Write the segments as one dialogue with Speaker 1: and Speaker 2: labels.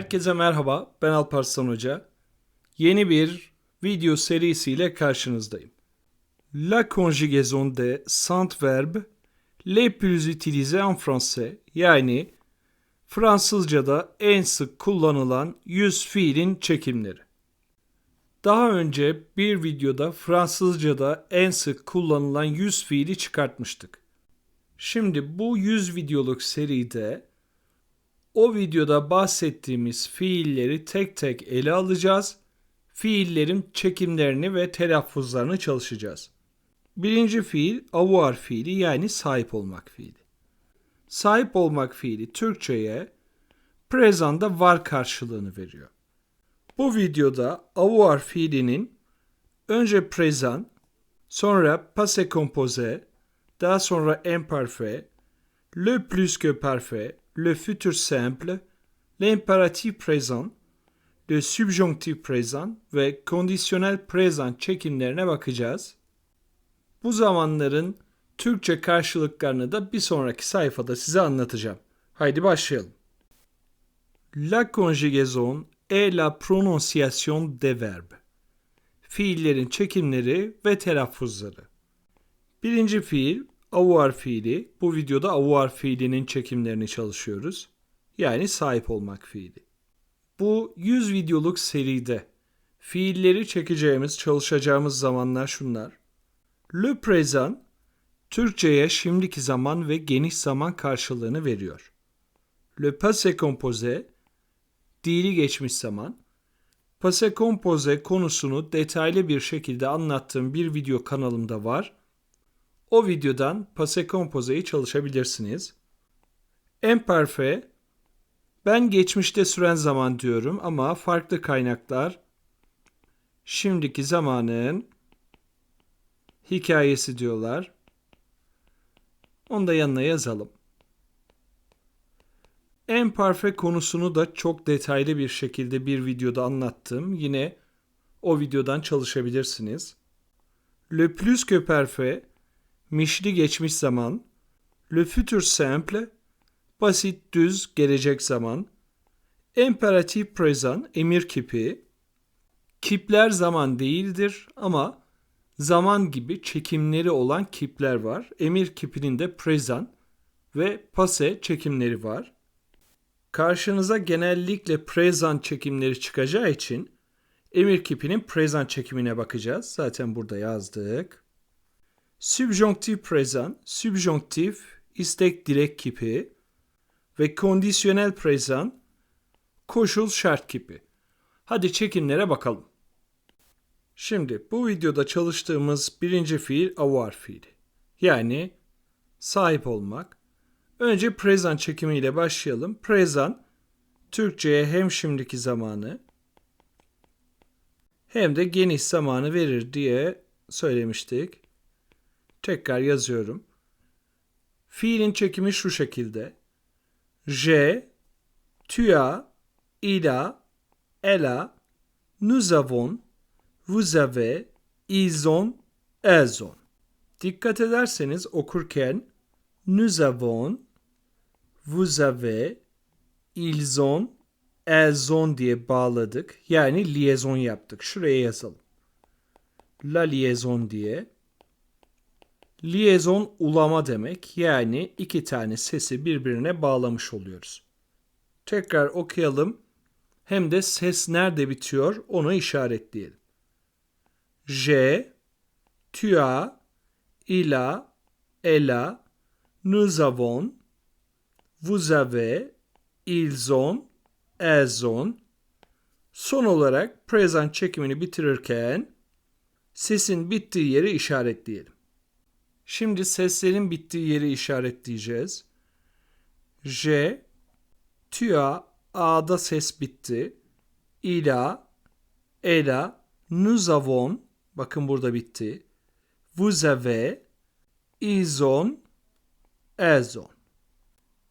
Speaker 1: Herkese merhaba, ben Alparslan Hoca. Yeni bir video serisiyle karşınızdayım. La conjugaison des cent verbes les plus utilisés en français yani Fransızca'da en sık kullanılan yüz fiilin çekimleri. Daha önce bir videoda Fransızca'da en sık kullanılan yüz fiili çıkartmıştık. Şimdi bu 100 videoluk seride o videoda bahsettiğimiz fiilleri tek tek ele alacağız. Fiillerin çekimlerini ve telaffuzlarını çalışacağız. Birinci fiil avoir fiili yani sahip olmak fiili. Sahip olmak fiili Türkçe'ye prezanda var karşılığını veriyor. Bu videoda avoir fiilinin önce prezan, sonra passé composé, daha sonra imparfait, le plus que parfait, le futur simple, l'impératif présent, le subjonctif présent ve conditionnel présent çekimlerine bakacağız. Bu zamanların Türkçe karşılıklarını da bir sonraki sayfada size anlatacağım. Haydi başlayalım. La conjugaison et la prononciation des verbes. Fiillerin çekimleri ve telaffuzları. Birinci fiil avoir fiili. Bu videoda avoir fiilinin çekimlerini çalışıyoruz. Yani sahip olmak fiili. Bu 100 videoluk seride fiilleri çekeceğimiz, çalışacağımız zamanlar şunlar. Le présent Türkçe'ye şimdiki zaman ve geniş zaman karşılığını veriyor. Le passé composé dili geçmiş zaman. Passé composé konusunu detaylı bir şekilde anlattığım bir video kanalımda var. O videodan passé composé'yi çalışabilirsiniz. Imparfait ben geçmişte süren zaman diyorum ama farklı kaynaklar şimdiki zamanın hikayesi diyorlar. Onu da yanına yazalım. Imparfait konusunu da çok detaylı bir şekilde bir videoda anlattım. Yine o videodan çalışabilirsiniz. Le plus que parfait mişli geçmiş zaman, le futur simple, basit düz gelecek zaman, imperatif present emir kipi, kipler zaman değildir ama zaman gibi çekimleri olan kipler var. Emir kipinin de present ve passé çekimleri var. Karşınıza genellikle present çekimleri çıkacağı için emir kipinin present çekimine bakacağız. Zaten burada yazdık. Subjonktif present, subjonktif istek dilek kipi ve kondisyonel present koşul şart kipi. Hadi çekimlere bakalım. Şimdi bu videoda çalıştığımız birinci fiil avoir fiili. Yani sahip olmak. Önce present çekimiyle başlayalım. Present Türkçe'ye hem şimdiki zamanı hem de geniş zamanı verir diye söylemiştik. Tekrar yazıyorum. Fiilin çekimi şu şekilde. Je, tu as, il a, elle a, nous avons, vous avez, ils ont, elles ont. Dikkat ederseniz okurken nous avons, vous avez, ils ont, elles ont diye bağladık. Yani liaison yaptık. Şuraya yazalım. La liaison diye. Liaison ulama demek. Yani iki tane sesi birbirine bağlamış oluyoruz. Tekrar okuyalım. Hem de ses nerede bitiyor onu işaretleyelim. J, tu as, il a, elle a, nous avons, vous avez, ils ont, elles ont. Son olarak present çekimini bitirirken sesin bittiği yeri işaretleyelim. Şimdi seslerin bittiği yeri işaretleyeceğiz. J, as, A'da ses bitti. İla, ela, nous avons, bakın burada bitti. Vous avez, ils ont.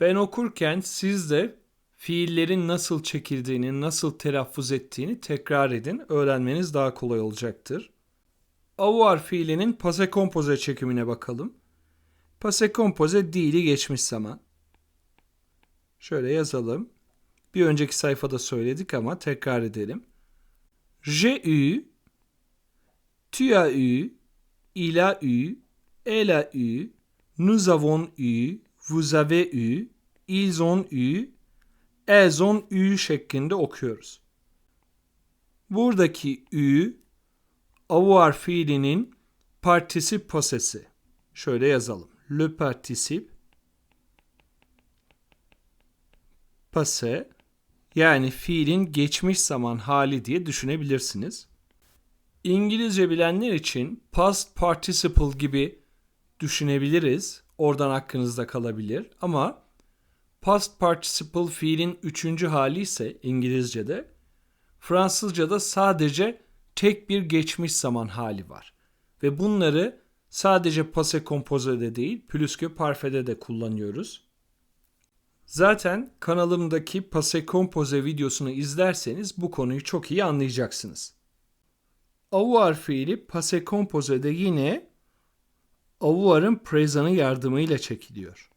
Speaker 1: Ben okurken siz de fiillerin nasıl çekildiğini, nasıl telaffuz ettiğini tekrar edin. Öğrenmeniz daha kolay olacaktır. Avoir fiilinin passé composé çekimine bakalım. Passé composé dili geçmiş zaman. Şöyle yazalım. Bir önceki sayfada söyledik ama tekrar edelim. J'ai eu, tu as eu, il a eu, elle a eu, nous avons eu, vous avez eu, ils ont eu, elles ont eu şeklinde okuyoruz. Buradaki ü avoir fiilinin partisip posesi. Şöyle yazalım. Le particip passé yani fiilin geçmiş zaman hali diye düşünebilirsiniz. İngilizce bilenler için past participle gibi düşünebiliriz. Oradan aklınızda kalabilir. Ama past participle fiilin üçüncü hali ise İngilizce'de Fransızca'da sadece tek bir geçmiş zaman hali var. Ve bunları sadece passé composé'de değil, plusque parfait'de de kullanıyoruz. Zaten kanalımdaki passé composé videosunu izlerseniz bu konuyu çok iyi anlayacaksınız. Avoir fiili passé composé'de yine avoir'ın présent'ı yardımıyla çekiliyor.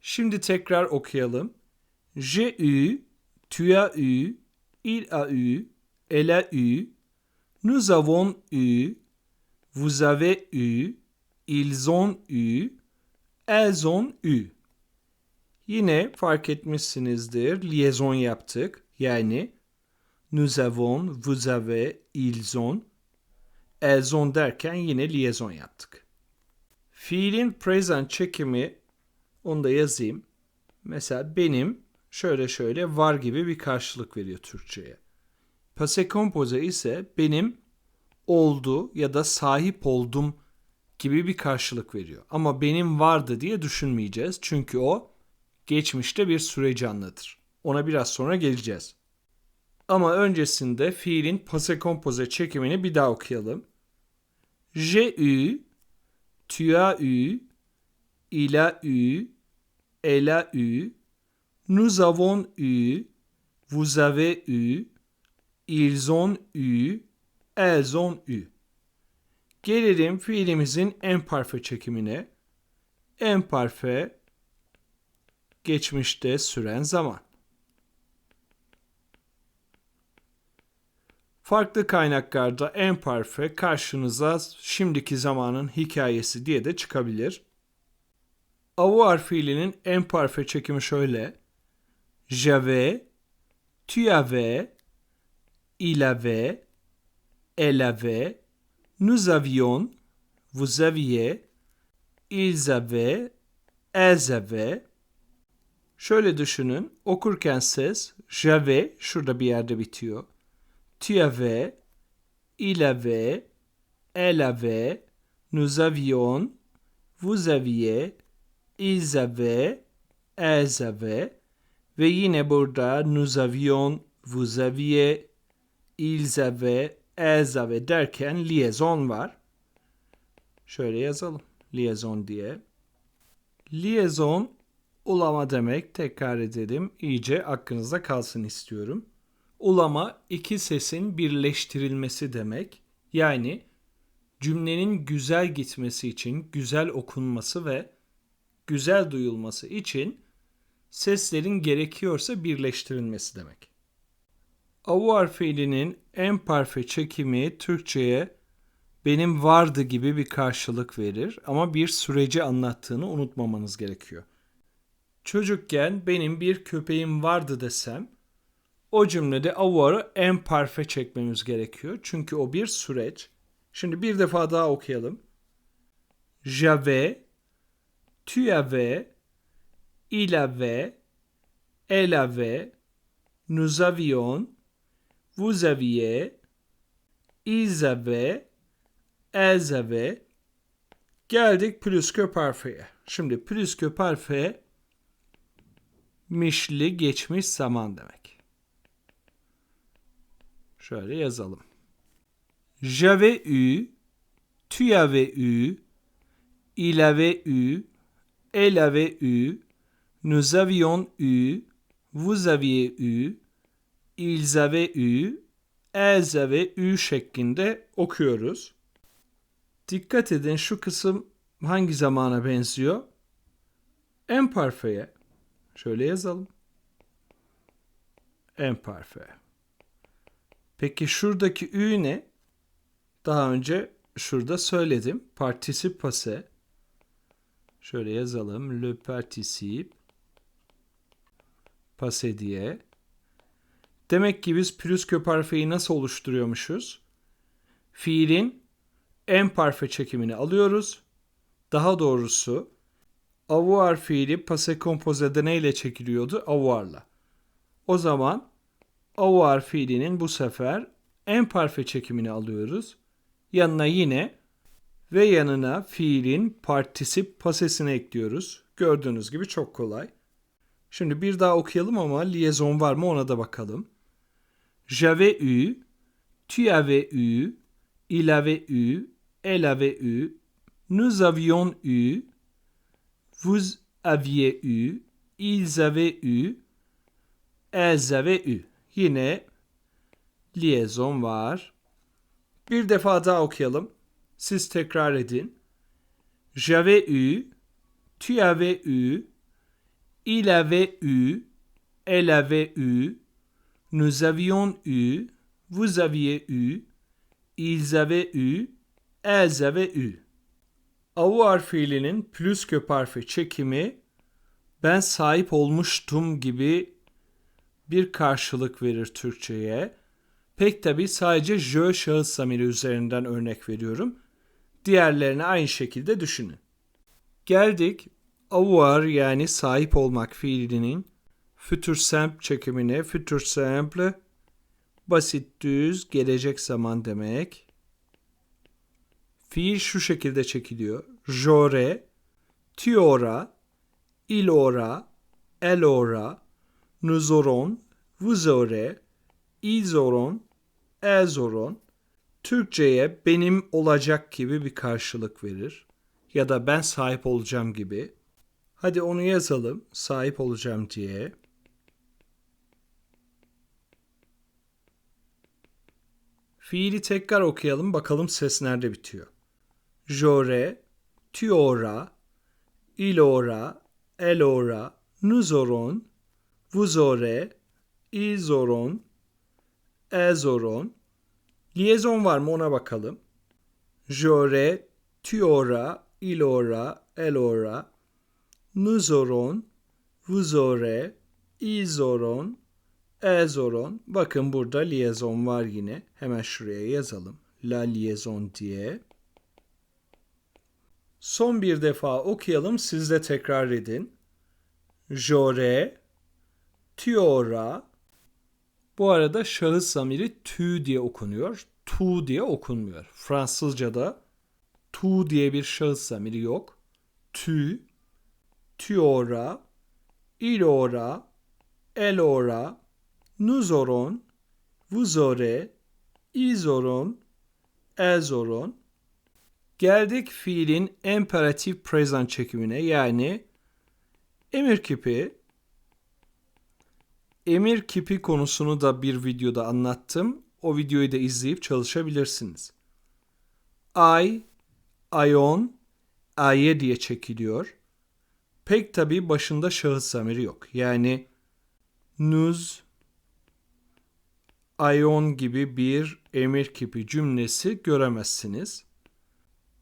Speaker 1: Şimdi tekrar okuyalım. J'ai eu, tu as eu, il a eu, elle a eu, nous avons eu, vous avez eu, ils ont eu, elles ont eu. Yine fark etmişsinizdir liaison yaptık. Yani nous avons, vous avez, ils ont, elles ont derken yine liaison yaptık. Fiilin present çekimi onu da yazayım. Mesela benim şöyle şöyle var gibi bir karşılık veriyor Türkçe'ye. Passé composé ise benim oldu ya da sahip oldum gibi bir karşılık veriyor. Ama benim vardı diye düşünmeyeceğiz. Çünkü o geçmişte bir süreci anlatır. Ona biraz sonra geleceğiz. Ama öncesinde fiilin passé composé çekimini bir daha okuyalım. J'ai eu, tu as eu, il a eu, elle a eu, nous avons eu, vous avez eu, ils ont eu, elles ont eu. Gelelim fiilimizin en parfe çekimine. En parfe geçmişte süren zaman. Farklı kaynaklarda en parfe karşınıza şimdiki zamanın hikayesi diye de çıkabilir. Avoir fiilinin en parfe çekimi şöyle. J'avais, tu avais, il avait, elle avait, nous avions, vous aviez, ils avaient, elles avaient. Şöyle düşünün, okurken ses j'avais şurada bir yerde bitiyor. Tu avais, il avait, elle avait, nous avions, vous aviez, ils avaient, elles avaient ve yine burada nous avions, vous aviez, ils avaient, elles avaient derken liaison var. Şöyle yazalım. Liaison diye. Liaison ulama demek. Tekrar edelim. İyice aklınızda kalsın istiyorum. Ulama iki sesin birleştirilmesi demek. Yani cümlenin güzel gitmesi için, güzel okunması ve güzel duyulması için seslerin gerekiyorsa birleştirilmesi demek. Avoir fiilinin en parfe çekimi Türkçe'ye benim vardı gibi bir karşılık verir ama bir süreci anlattığını unutmamanız gerekiyor. Çocukken benim bir köpeğim vardı desem o cümlede avoir'ı en parfe çekmemiz gerekiyor. Çünkü o bir süreç. Şimdi bir defa daha okuyalım. J'avais, tu avais, il avait, elle avait, nous avions, vous aviez, ils avaient, elles avaient. Geldik plusque parfait. Şimdi plusque parfait mişli geçmiş zaman demek. Şöyle yazalım. J'avais eu, tu avais eu, il avait eu, elle avait eu, nous avions eu, vous aviez eu, ils avaient eu, elles avaient eu şeklinde okuyoruz. Dikkat edin şu kısım hangi zamana benziyor? En parfeye. Şöyle yazalım. Imparfait. Peki şuradaki ü ne? Daha önce şurada söyledim. Particip passé. Şöyle yazalım. Le participe passé diye. Demek ki biz pürüzköparfeyi nasıl oluşturuyormuşuz? Fiilin en parfe çekimini alıyoruz. Daha doğrusu avoir fiili passé composé'de neyle çekiliyordu? Avoir'la. O zaman avoir fiilinin bu sefer en parfe çekimini alıyoruz. Yanına yine ve yanına fiilin partisip pasesini ekliyoruz. Gördüğünüz gibi çok kolay. Şimdi bir daha okuyalım ama liaison var mı ona da bakalım. J'avais eu, tu avais eu, il avait eu, elle avait eu, nous avions eu, vous aviez eu, ils avaient eu, elles avaient eu. Yine liaison var. Bir defa daha okuyalım. Siz tekrar edin. J'avais eu, tu avais eu, il avait eu, elle avait eu, nous avions eu, vous aviez eu, ils avaient eu, elles avaient eu. Avoir fiilinin plusköp harfi çekimi ben sahip olmuştum gibi bir karşılık verir Türkçe'ye. Pek tabi sadece je şahıs zamiri üzerinden örnek veriyorum. Diğerlerini aynı şekilde düşünün. Geldik avoir yani sahip olmak fiilinin çekimine. Futur simple basit düz gelecek zaman demek. Fiil şu şekilde çekiliyor. J'aurai, tu auras, il aura, elle aura, nous aurons, vous aurez, ils auront, elles auront. Türkçe'ye benim olacak gibi bir karşılık verir. Ya da ben sahip olacağım gibi. Hadi onu yazalım. Sahip olacağım diye. Fiili tekrar okuyalım bakalım ses nerede bitiyor. J'aurai, tu auras, il aura, elle aura, nous aurons, vous aurez, ils auront, elles auront. Liaison var mı ona bakalım. J'aurai, tu auras, il aura, elle aura, auront. Bakın burada liaison var yine. Hemen şuraya yazalım. La liaison diye. Son bir defa okuyalım. Siz de tekrar edin. Tu auras. Bu arada şahıs zamiri tu diye okunuyor. Tu diye okunmuyor. Fransızca'da tu diye bir şahıs zamiri yok. Tu, tu auras, il ils auront, elles auront. Geldik fiilin imperatif present çekimine yani emir kipi. Emir kipi konusunu da bir videoda anlattım. O videoyu da izleyip çalışabilirsiniz. I, Ion, Aye diye çekiliyor. Pek tabi başında şahıs zamiri yok. Yani nous, Ion gibi bir emir kipi cümlesi göremezsiniz.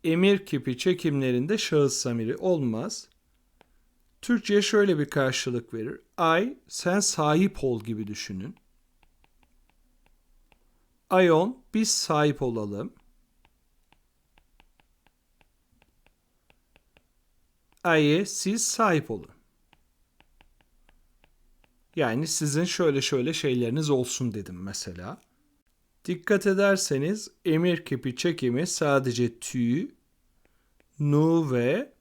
Speaker 1: Emir kipi çekimlerinde şahıs zamiri olmaz. Türkçe'ye şöyle bir karşılık verir. I, sen sahip ol gibi düşünün. Ion, biz sahip olalım. Ay'e siz sahip olun. Yani sizin şöyle şöyle şeyleriniz olsun dedim mesela. Dikkat ederseniz emir kipi çekimi sadece tu, nu ve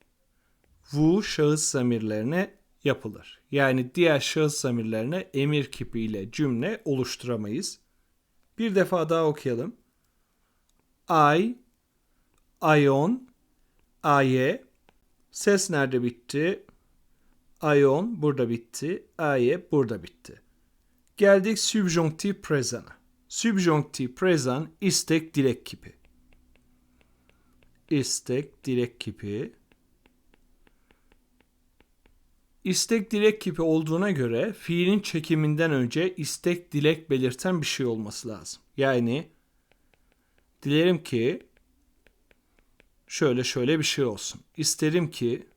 Speaker 1: vu şahıs zamirlerine yapılır. Yani diğer şahıs zamirlerine emir kipiyle cümle oluşturamayız. Bir defa daha okuyalım. I, Ion, Aye. Ses nerede bitti? Ion burada bitti. Aye burada bitti. Geldik subjonktif present'a. Subjonktif present istek dilek kipi. İstek dilek kipi. istek dilek kipi olduğuna göre fiilin çekiminden önce istek dilek belirten bir şey olması lazım. Yani dilerim ki şöyle şöyle bir şey olsun. İsterim ki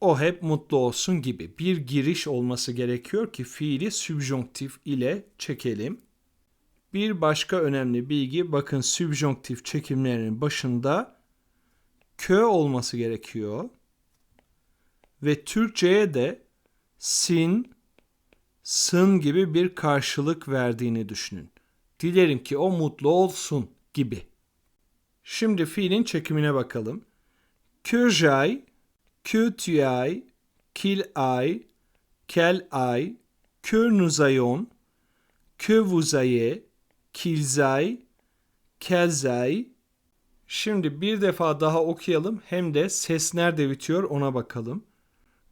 Speaker 1: o hep mutlu olsun gibi bir giriş olması gerekiyor ki fiili subjonktif ile çekelim. Bir başka önemli bilgi bakın subjonktif çekimlerinin başında kö olması gerekiyor. Ve Türkçe'ye de sin, sın gibi bir karşılık verdiğini düşünün. Dilerim ki o mutlu olsun gibi. Şimdi fiilin çekimine bakalım. Que que vous ayez, qu'ils aillent, qu'elles aillent. Şimdi bir defa daha okuyalım hem de ses nerede bitiyor ona bakalım.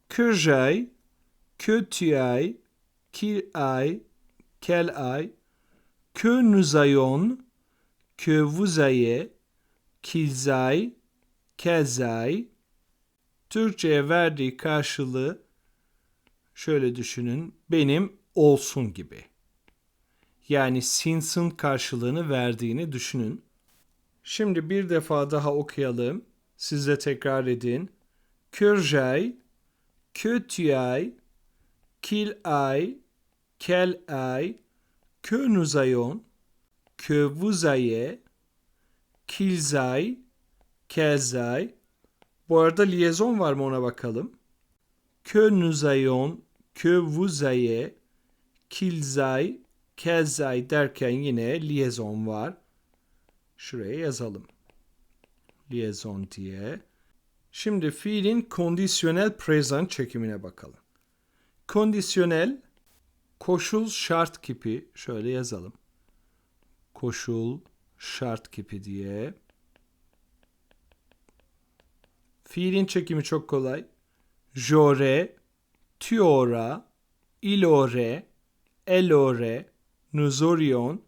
Speaker 1: Que j'aille, que tu ailles, qu'il aille, qu'elle Türkçe'ye verdiği karşılığı şöyle düşünün. Benim olsun gibi. Yani sins'ın karşılığını verdiğini düşünün. Şimdi bir defa daha okuyalım. Siz de tekrar edin. Que j'aille, que tu ailles, qu'il aille, qu'elle Bu arada liaison var mı ona bakalım. Que nous ayons, que vous ayez, derken yine liaison var. Şuraya yazalım. Liaison diye. Şimdi fiilin kondisyonel present çekimine bakalım. Kondisyonel koşul şart kipi şöyle yazalım. Koşul şart kipi diye. Fiilin çekimi çok kolay. J'aurais, tu auras, il aurait, elle aurait, nous aurions,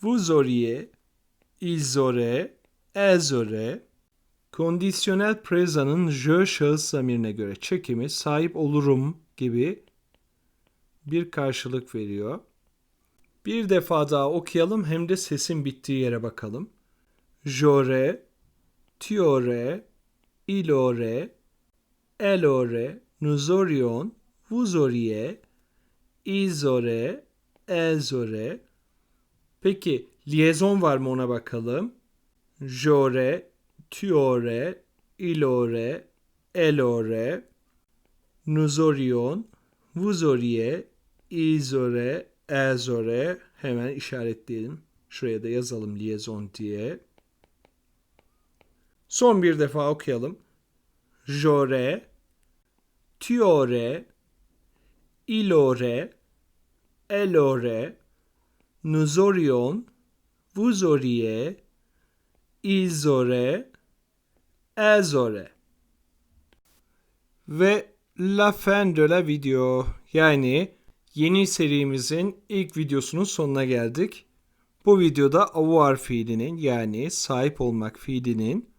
Speaker 1: vous auriez, ils auraient, elles auraient. Kondisyonel presa'nın je şahıs zamirine göre çekimi sahip olurum gibi bir karşılık veriyor. Bir defa daha okuyalım hem de sesin bittiği yere bakalım. J'aurais, tu aurais, il aurait, elle aurait, nous aurions, vous auriez, ils auraient, elles auraient. Peki liaison var mı ona bakalım. J'aurais, tu aurais, il aurait, elle aurait, nous aurions, vous auriez, ils auraient, elles auraient. Hemen işaretleyelim. Şuraya da yazalım liaison diye. Son bir defa okuyalım. J'aurais, tu aurais, il aurait, elle aurait, nous. Ve la fin de la video yani yeni serimizin ilk videosunun sonuna geldik. Bu videoda avoir fiilinin yani sahip olmak fiilinin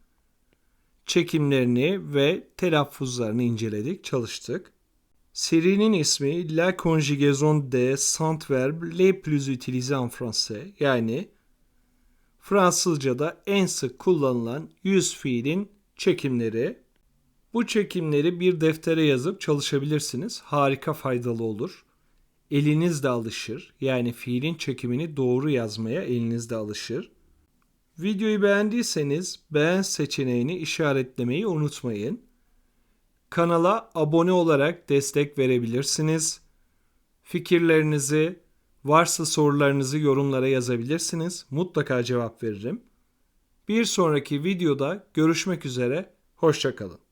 Speaker 1: çekimlerini ve telaffuzlarını inceledik, çalıştık. Serinin ismi La conjugaison des cent verbes les plus utilisés en français yani Fransızca'da en sık kullanılan yüz fiilin çekimleri. Bu çekimleri bir deftere yazıp çalışabilirsiniz. Harika faydalı olur. Eliniz de alışır. Yani fiilin çekimini doğru yazmaya eliniz de alışır. Videoyu beğendiyseniz beğen seçeneğini işaretlemeyi unutmayın. Kanala abone olarak destek verebilirsiniz. Fikirlerinizi, varsa sorularınızı yorumlara yazabilirsiniz. Mutlaka cevap veririm. Bir sonraki videoda görüşmek üzere. Hoşçakalın.